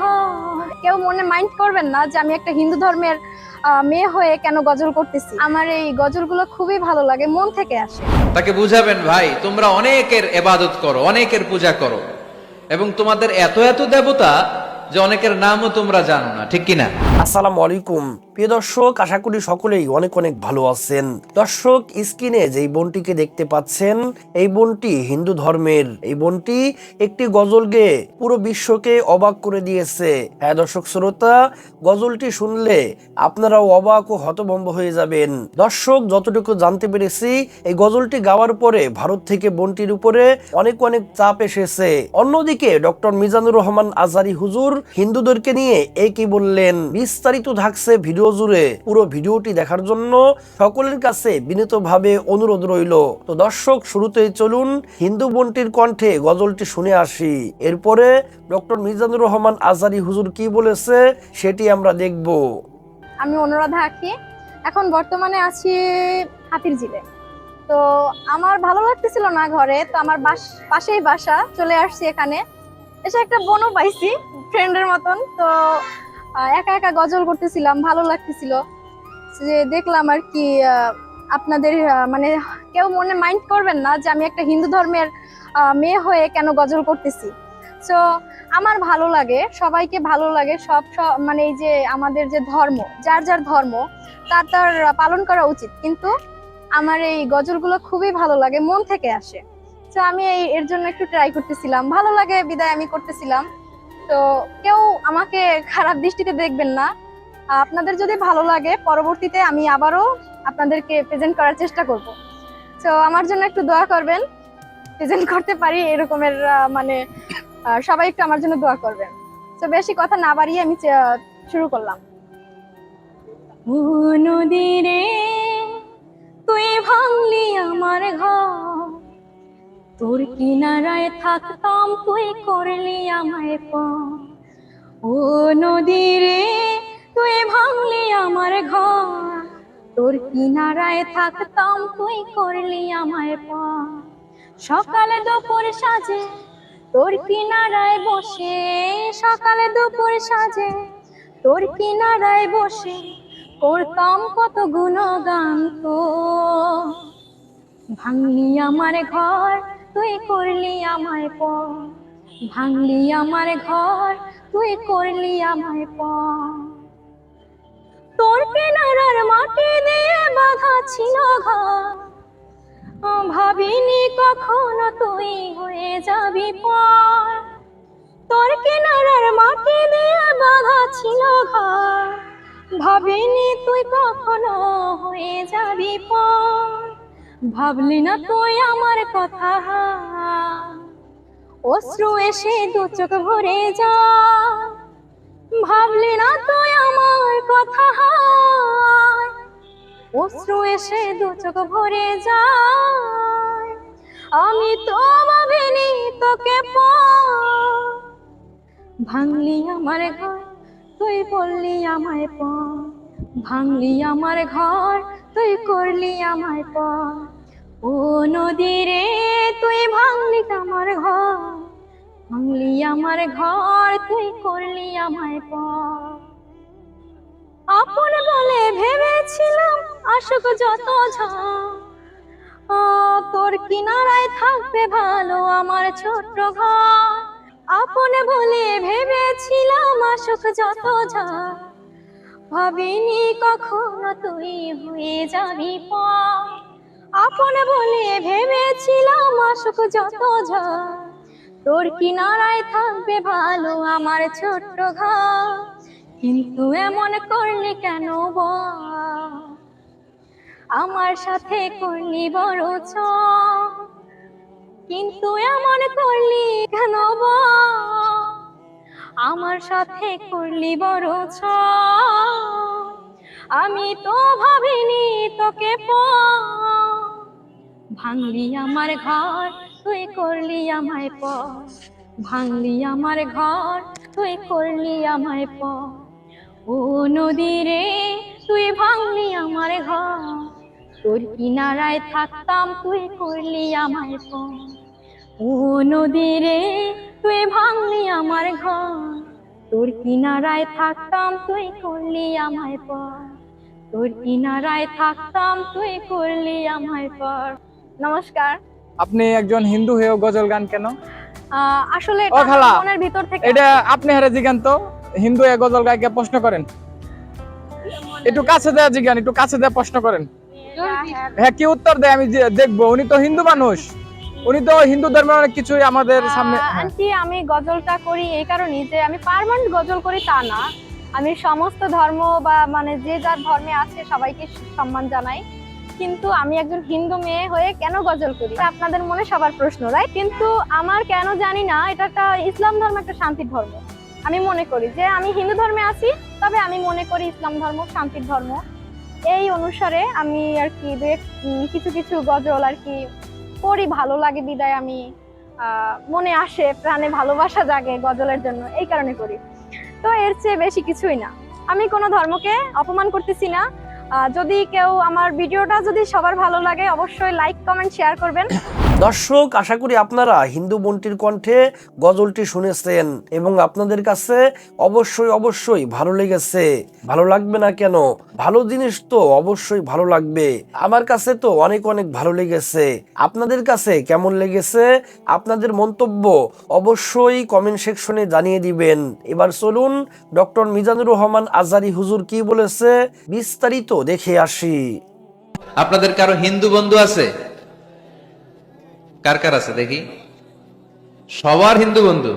ঘর কেউ মনে মাইন্ড করবেন না যে আমি একটা হিন্দু ধর্মের মেয়ে হয়ে কেন গজল করতেছি। আমার এই গজলগুলো খুবই ভালো লাগে মন থেকে আসে। তাকে বুঝাবেন ভাই তোমরা অনেকের এবাদত করো অনেকের পূজা করো এবং তোমাদের এত এত দেবতা যে অনেকের নামও তোমরা জানো না ঠিক কিনা? আসসালামু আলাইকুম। প্রিয় দর্শক, আশা করি সকলেই অনেক অনেক ভালো আছেন। দর্শক, স্ক্রিনে যেই বোনটিকে দেখতে পাচ্ছেন, এই বোনটি হিন্দু ধর্মের। এই বোনটি একটি গজল গেয়ে পুরো বিশ্বকে অবাক করে দিয়েছে। হ্যাঁ দর্শক, শ্রোতা, গজলটি শুনলে আপনারাও অবাক ও হতভম্ব হয়ে যাবেন। দর্শক, যতটুকু জানতে পেরেছি, এই গজলটি গাওয়ার পরে ভারত থেকে বোনটির উপরে অনেক অনেক চাপ এসেছে। অন্যদিকে ডক্টর মিজানুর রহমান আজারি হুজুর হিন্দুদেরকে নিয়ে এই কি বললেন? বিস্তারিত থাকছে ভিডিও জুড়ে পুরো ভিডিওটি দেখার জন্য সকলের কাছে বিনীতভাবে অনুরোধ রইল। তো দর্শক, শুরুতেই চলুন হিন্দু বোনটির কণ্ঠে গজলটি শুনে আসি। এরপরে ডক্টর মিজানুর রহমান আজারি হুজুর কি বলেছে সেটি আমরা দেখব। আমি অনুরাধা আঁকি এখন বর্তমানে আছি হাতির জিলে তো আমার ভালো লাগতেছিল না ঘরে, তো আমার বাস, পাশেই বাসা, চলে আসছি এখানে। এসে একটা বনও পাইছি ফ্রেন্ডের মতন। তো একা একা গজল করতেছিলাম, ভালো লাগতেছিল। যে দেখলাম আর কি আপনাদের মানে কেউ মনে মাইন্ড করবেন না যে আমি একটা হিন্দু ধর্মের মেয়ে হয়ে কেন গজল করতেছি। সো আমার ভালো লাগে, সবাইকে ভালো লাগে, সব সব মানে এই যে আমাদের যে ধর্ম, যার যার ধর্ম, তার তার পালন করা উচিত। কিন্তু আমার এই গজলগুলো খুবই ভালো লাগে, মন থেকে আসে। তো আমি এই, এর জন্য একটু ট্রাই করতেছিলাম। ভালো লাগে, বিদায় আমি করতেছিলাম। তো কেউ আমাকে খারাপ দৃষ্টিতে দেখবেন না। আপনাদের যদি ভালো লাগে, পরবর্তীতে আমি আবারও আপনাদেরকে প্রেজেন্ট করার চেষ্টা করব। তো আমার জন্য একটু দোয়া করবেন প্রেজেন্ট করতে পারি এরকমের মানে সবাই একটু আমার জন্য দোয়া করবেন। তো বেশি কথা না বাড়িয়ে আমি শুরু করলাম। নদীরে তোর কিনারায় থাকতাম, তুই করলি আমায় পর ও নদীরে তুই ভাঙলি আমার ঘর। তোর কিনারায় থাকতাম, তুই করলি আমায় পর সকালে দুপুর সাজে, তোর কিনারায় বসে। সকালে দুপুর সাজে, তোর কিনারায় বসে করতাম কত গুণগান তো। ভাঙলি আমার ঘর তুই করলি আমায় পর, ভাঙলি আমার ঘর, তুই করলি আমায় পর। তোর কিনারার মাটি দিয়ে বাঁধা ছিল ঘর, ভাবিনি কখনো তুই হয়ে যাবি পর। তোর কিনারার মাটি দিয়ে বাঁধা ছিল ঘর, ভাবিনি তুই কখনো হয়ে যাবি পর। ভাবলি না তুই আমার কথা। অশ্রু এসে দু চোখ ভরে যা। ভাবলি না তুই আমার কথা। অশ্রু এসে দু চোখ ভরে যা। আমি তো ভাবিনি তোকে ভাঙলি আমার ঘর, তুই বললি আমায় পর ভাঙলি আমার ঘর, তুই করলি আমায় পর ও নদী রে, তুই ভাঙলি আমার ঘর। ভাঙলি আমার ঘর, তুই করলি আমায় পর আপন বলে ভেবেছিলাম আসুক যত তোর কিনারায় থাকবে ভালো আমার ছোট্ট ঘর। আপন বলে ভেবেছিলাম আসুক যত ঝড় ভাবিনি কখনো তুই হয়ে যাবি আপন বলে ভেবেছিলাম আসুক যত তোর কিনারায় থাকবে ভালো আমার ছোট্ট ঘর। কিন্তু এমন করলি কেন আমার সাথে করলি বড় ছ কিন্তু এমন করলি কেন বল? আমার সাথে করলি বড় ছ আমি তো ভাবিনি তোকে ভাঙলি আমার ঘর, তুই করলি আমায় প ভাঙলি আমার ঘর, তুই করলি আমায় প ও নদী রে, তুই ভাঙলি আমার ঘর। তোর কিনারায় থাকতাম, তুই করলি আমায় প ও নদী রে তুই ভাঙলি আমার ঘর। তোর কিনারায় থাকতাম তুই করলি আমায় পর। তোর কিনারায় থাকতাম তুই করলি আমায় পর। নমস্কার। আপনি একজন হিন্দু হয়েও গজল গান কেন? আহ, আসলে এটা খালা, মনের ভিতর থেকে এটা আপনি হারে জিগান তো। হিন্দু হয়ে গজল গায়কে প্রশ্ন করেন। একটু কাছে দেয়া জিগান একটু কাছে দেয়া প্রশ্ন করেন। হ্যাঁ কি উত্তর দেয়? আমি দেখব উনি তো হিন্দু মানুষ। উনি তো হিন্দু ধর্মের অনেক কিছুই আমাদের সামনে হ্যাঁ। আন্টি আমি গজলটা করি এই কারণেই যে আমি পারমানেন্ট গজল করি তা না। আমি সমস্ত ধর্ম বা মানে যে যার ধর্মে আছে সবাইকে সম্মান জানাই। কিন্তু আমি একজন হিন্দু মেয়ে হয়ে কেন গজল করি? আপনাদের মনে সবার প্রশ্ন রাইট কিন্তু আমার কেন জানি না এটা একটা ইসলাম ধর্ম একটা শান্তির ধর্ম। আমি মনে করি যে আমি হিন্দু ধর্মে আছি তবে আমি মনে করি ইসলাম ধর্ম শান্তির ধর্ম। এই অনুসারে আমি আর কি কিছু কিছু গজল আর কি করি ভালো লাগে বিদায় আমি মনে আসে, প্রাণে ভালোবাসা জাগে গজলের জন্য, এই কারণে করি। তো এর চেয়ে বেশি কিছুই না। আমি কোনো ধর্মকে অপমান করতেছি না। যদি কেউ আমার ভিডিওটা যদি সবার ভালো লাগে, অবশ্যই লাইক কমেন্ট শেয়ার করবেন। দর্শক, আশা করি আপনারা হিন্দু বোনটির কণ্ঠে গজলটি শুনেছেন এবং আপনাদের কাছে অবশ্যই অবশ্যই ভালো লেগেছে। ভালো লাগবে না কেন? ভালো জিনিস তো অবশ্যই ভালো লাগবে। আমার কাছে তো অনেক অনেক ভালো লেগেছে। আপনাদের কাছে কেমন লেগেছে? আপনাদের মন্তব্য অবশ্যই কমেন্ট সেকশনে জানিয়ে দিবেন। এবার চলুন, ডক্টর মিজানুর রহমান আজারি হুজুর কি বলেছে? বিস্তারিত দেখে আসি। আপনাদের কারও হিন্দু বন্ধু আছে? কার কার আছে দেখি? সবার হিন্দু বন্ধু।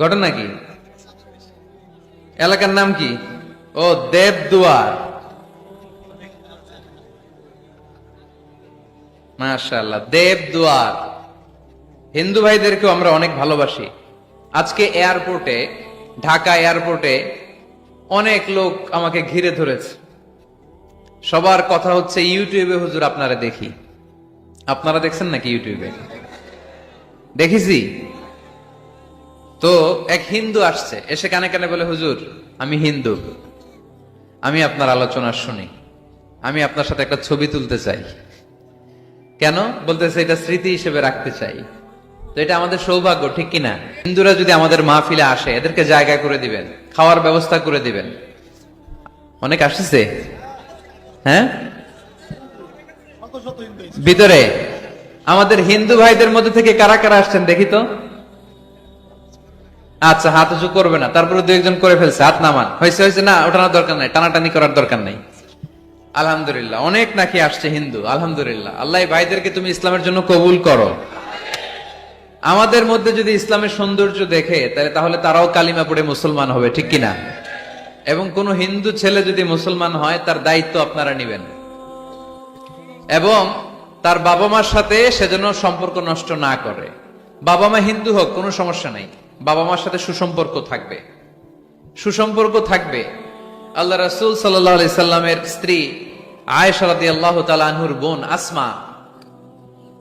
ঘটনা কি? এলাকার নাম কি? ও, দেবদুয়ার। মাশাআল্লাহ, দেবদুয়ার। হিন্দু ভাইদেরকেও আমরা অনেক ভালোবাসি। আজকে এয়ারপোর্টে, ঢাকা এয়ারপোর্টে অনেক লোক আমাকে ঘিরে ধরেছে। সবার কথা হচ্ছে ইউটিউবে হুজুর আপনারা দেখি। আপনারা দেখছেন নাকি ইউটিউবে? দেখেছি। তো এক হিন্দু আসছে, এসে কানে কানে বলে, হুজুর, আমি হিন্দু। আমি আপনার আলোচনা শুনি। আমি আপনার সাথে একটা ছবি তুলতে চাই। কেন? বলতেছে, এটা স্মৃতি হিসেবে রাখতে চাই। তো এটা আমাদের সৌভাগ্য, ঠিক কিনা? হিন্দুরা যদি আমাদের মাহফিলে আসে, এদেরকে জায়গা করে দিবেন, খাওয়ার ব্যবস্থা করে দিবেন। অনেক আসছে? হ্যাঁ? ভিতরে, আমাদের হিন্দু ভাইদের মধ্যে থেকে কারা কারা আসছেন দেখি তো? আচ্ছা হাত উঁচু করবে না, তারপরে দু একজন করে ফেলছে, হাত নামান। হয়েছে হয়েছে, না, ওঠানোর দরকার নাই, টানাটানি করার দরকার নাই। আলহামদুলিল্লাহ, অনেক নাকি আসছে হিন্দু, আলহামদুলিল্লাহ। আল্লাহ ভাইদেরকে তুমি ইসলামের জন্য কবুল করো। আমাদের মধ্যে যদি ইসলামের সৌন্দর্য দেখে, তাহলে তাহলে তারাও কালিমা পড়ে মুসলমান হবে, ঠিক কিনা? এবং কোন হিন্দু ছেলে যদি মুসলমান হয়, তার দায়িত্ব আপনারা নেবেন। এবং তার বাবা মার সাথে সেজন্য সম্পর্ক নষ্ট না করে। বাবা মা হিন্দু হোক, কোনো সমস্যা নাই। বাবা মার সাথে সুসম্পর্ক থাকবে। সুসম্পর্ক থাকবে। আল্লাহ রাসূল আলাইহি সাল্লামের স্ত্রী আয়েশা রাদিয়াল্লাহু তাআলা আনহুর বোন আসমা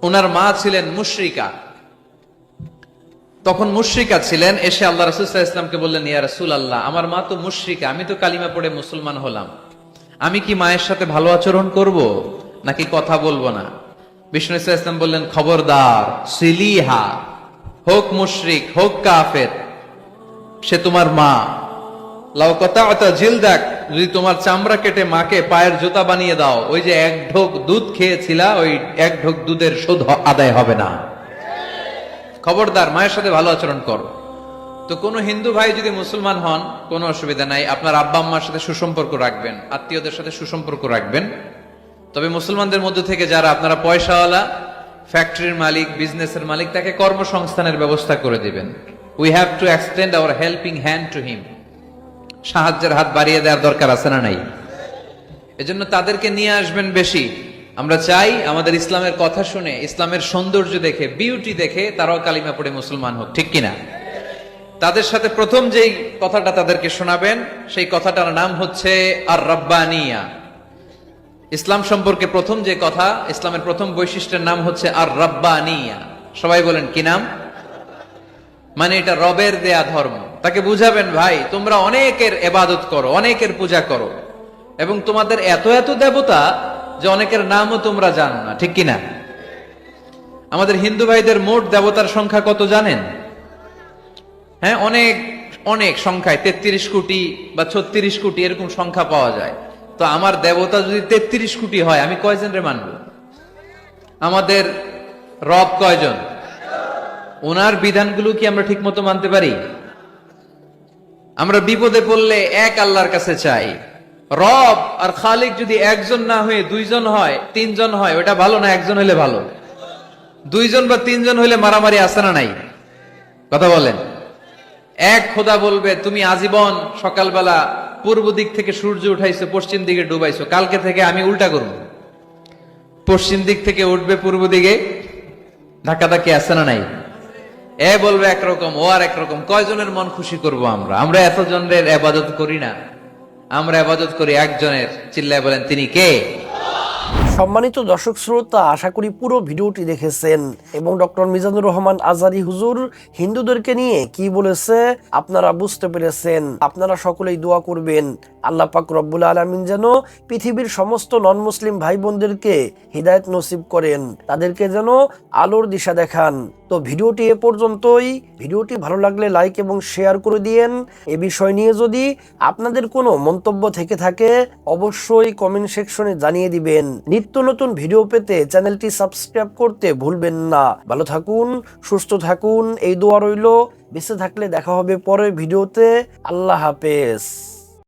ওনার মা ছিলেন মুশরিকা। তখন মুশরিকা ছিলেন, এসে আল্লাহ রাসূল সাল্লাল্লাহু আলাইহি ইসলামকে বললেন, ইয়া রাসুল আল্লাহ আমার মা তো মুশরিকা, আমি তো কালিমা পড়ে মুসলমান হলাম। আমি কি মায়ের সাথে ভালো আচরণ করব? নাকি কথা বলব না? বিষ্ণু ইসলাম বললেন, খবরদার, সিলিহা, হোক মুশরিক, হোক কাফের, সে তোমার মা। লাউ কথা অত জিল দেখ যদি তোমার চামড়া কেটে মাকে পায়ের জুতা বানিয়ে দাও, ওই যে এক ঢোক দুধ খেয়েছিলা, ওই এক ঢোক দুধের শোধ আদায় হবে না। খবরদার, মায়ের সাথে ভালো আচরণ করো। তো কোনো হিন্দু ভাই যদি মুসলমান হন, কোনো অসুবিধা নাই, আপনার আব্বা আম্মার সাথে সুসম্পর্ক রাখবেন, আত্মীয়দের সাথে সুসম্পর্ক রাখবেন। তবে মুসলমানদের মধ্যে থেকে যারা আপনারা পয়সাওয়ালা ফ্যাক্টরির মালিক বিজনেসের মালিক, তাকে কর্মসংস্থানের ব্যবস্থা করে দিবেন। We have to extend our helping hand to him সাহায্যের হাত বাড়িয়ে দেওয়ার দরকার আছে না নাই? এজন্য তাদেরকে নিয়ে আসবেন বেশি। আমরা চাই আমাদের ইসলামের কথা শুনে, ইসলামের সৌন্দর্য দেখে বিউটি দেখে তারাও কালিমা পড়ে মুসলমান হোক, ঠিক কিনা? তাদের সাথে প্রথম যেই কথাটা তাদেরকে শোনাবেন, সেই কথাটার নাম হচ্ছে আর রব্বানিয়া ইসলাম সম্পর্কে প্রথম যে কথা, ইসলামের প্রথম বৈশিষ্ট্যের নাম হচ্ছে আর রব্বানিয়া সবাই বলেন, কি নাম? মানে এটা রবের দেয়া ধর্ম। তাকে বুঝাবেন, ভাই, তোমরা অনেকের এবাদত করো, অনেকের পূজা করো এবং তোমাদের এত এত দেবতা যে অনেকের নামও তোমরা জানো না। ঠিক কিনা? আমাদের হিন্দু ভাইদের মোট দেবতার সংখ্যা কত জানেন? হ্যাঁ অনেক অনেক সংখ্যায়, তেত্রিশ কোটি বা ছত্রিশ কোটি এরকম সংখ্যা পাওয়া যায়। তো আমার দেবতা যদি তেত্রিশ কোটি হয়, আমি কয়জন রে মানব? আমাদের রব কয়জন? ওনার বিধানগুলো কি আমরা ঠিক মতো মানতে পারি? আমরা বিপদে পড়লে এক আল্লাহর কাছে চাই। রব আর খালিক যদি একজন না হয়ে দুইজন হয়, তিনজন হয়, ওটা ভালো না একজন হলে ভালো? দুইজন বা তিনজন হলে মারামারি আসে না নাই? কথা বলেন। এক খোদা বলবে, তুমি আজীবন সকালবেলা পূর্ব দিক থেকে সূর্য উঠাইছো, পশ্চিম দিকে ডুবাইছো। কালকে থেকে আমি উল্টা করব। পশ্চিম দিক থেকে উঠবে পূর্ব দিকে। ধাক্কা ধাক্কি আছে না নাই? এ বলবে একরকম, ও আর একরকম। কয়জনের মন খুশি করব আমরা? আমরা এতজনের আবাদত করি না। আমরা আবাদত করি একজনের। চিল্লায় বলেন, তিনি কে? সম্মানিত দর্শক শ্রোতা, আশা করি পুরো ভিডিওটি দেখেছেন। এবং ডক্টর মিজানুর রহমান আজারি হুজুর হিন্দুদেরকে নিয়ে কি বলেছে, আপনারা বুঝতে পেরেছেন। আপনারা সকলেই দোয়া করবেন, আল্লাহ পাক রব্বুল আলমিন যেন পৃথিবীর সমস্ত নন মুসলিম ভাই বোনদেরকে হৃদায়ত নসিব করেন, তাদেরকে যেন আলোর দিশা দেখান। তো ভিডিওটি এ পর্যন্তই। ভিডিওটি ভালো লাগলে লাইক এবং শেয়ার করে দিয়েন। এ বিষয় নিয়ে যদি আপনাদের কোনো মন্তব্য থেকে থাকে, অবশ্যই কমেন্ট সেকশনে জানিয়ে দিবেন। নিত্য নতুন ভিডিও পেতে চ্যানেলটি সাবস্ক্রাইব করতে ভুলবেন না। ভালো থাকুন, সুস্থ থাকুন, এই দোয়া রইল। বেঁচে থাকলে দেখা হবে পরের ভিডিওতে। আল্লাহ হাফেজ।